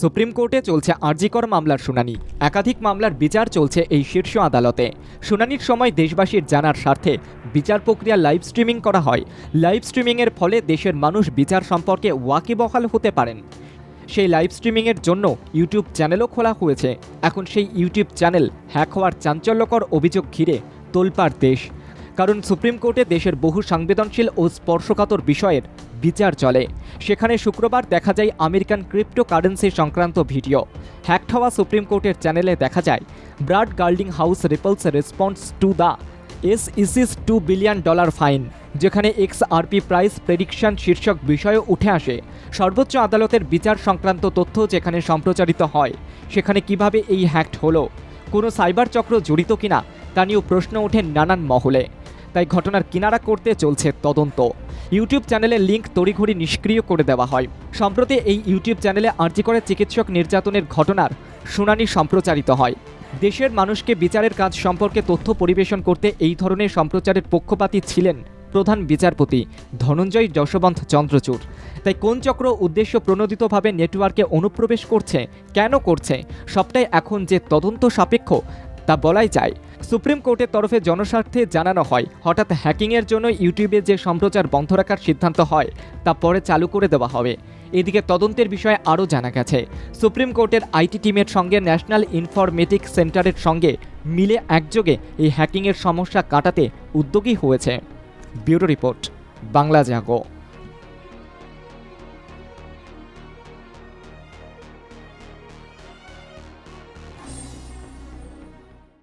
Supreme কোর্টে চলছে আরজিকর মামলার শুনানি। একাধিক মামলার বিচার চলছে এই শীর্ষ আদালতে। শুনানির সময় দেশবাসীর জানার স্বার্থে বিচার প্রক্রিয়া লাইভ স্ট্রিমিং করা হয়। লাইভ স্ট্রিমিংয়ের ফলে দেশের মানুষ বিচার সম্পর্কে ওয়াকিবহাল হতে পারেন। সেই লাইভ স্ট্রিমিংয়ের জন্য ইউটিউব চ্যানেলও খোলা হয়েছে। এখন সেই ইউটিউব চ্যানেল হ্যাক হওয়ার চাঞ্চল্যকর অভিযোগ ঘিরে তোলপাড় দেশ কারণ সুপ্রিম কোর্টে দেশের বহু সংবেদনশীল ও স্পর্শকাতর বিষয়ের বিচার চলে। সেখানে শুক্রবার দেখা যায় আমেরিকান ক্রিপ্টোকারেন্সি সংক্রান্ত ভিডিও। হ্যাকড হওয়া সুপ্রিম কোর্টের চ্যানেলে দেখা যায়, Brad Garlinghouse Ripple's response to the S ইসিস টু বিলিয়ন ডলার ফাইন, যেখানে এক্স আরপি প্রাইস প্রেডিকশন শীর্ষক বিষয়ও উঠে আসে। সর্বোচ্চ আদালতের বিচার সংক্রান্ত তথ্য যেখানে সম্প্রচারিত হয়, সেখানে কীভাবে এই হ্যাক্ট হলো, কোনো সাইবার চক্র জড়িত কিনা তা নিয়েও প্রশ্ন ওঠে নানান মহলে। তাই ঘটনার কিনারা করতে চলছে তদন্ত। ইউটিউব চ্যানেলের লিঙ্ক তড়িঘড়ি নিষ্ক্রিয় করে দেওয়া হয়। সম্প্রতি এই ইউটিউব চ্যানেলে আর্জি করে চিকিৎসক নির্যাতনের ঘটনার শুনানি সম্প্রচারিত হয়। দেশের মানুষকে বিচারের কাজ সম্পর্কে তথ্য পরিবেশন করতে এই ধরনের সম্প্রচারের পক্ষপাতী ছিলেন প্রধান বিচারপতি ধনঞ্জয় যশবন্ত চন্দ্রচূড়। তাই কোন চক্র উদ্দেশ্য প্রণোদিতভাবে নেটওয়ার্কে অনুপ্রবেশ করছে, কেন করছে, সবটাই এখন যে তদন্ত সাপেক্ষ তা বলাই যায়। সুপ্রিম কোর্টের তরফে জনস্বার্থে জানানো হয়, হঠাৎ হ্যাকিংয়ের জন্য ইউটিউবে যে সম্প্রচার বন্ধ রাখার সিদ্ধান্ত হয়, তা পরে চালু করে দেওয়া হবে। এদিকে তদন্তের বিষয়ে আরও জানা গেছে, সুপ্রিম কোর্টের আইটি টিমের সঙ্গে ন্যাশনাল ইনফরমেটিক সেন্টারের সঙ্গে মিলে একযোগে এই হ্যাকিংয়ের সমস্যা কাটাতে উদ্যোগী হয়েছে। Bureau report, Bangla Jago.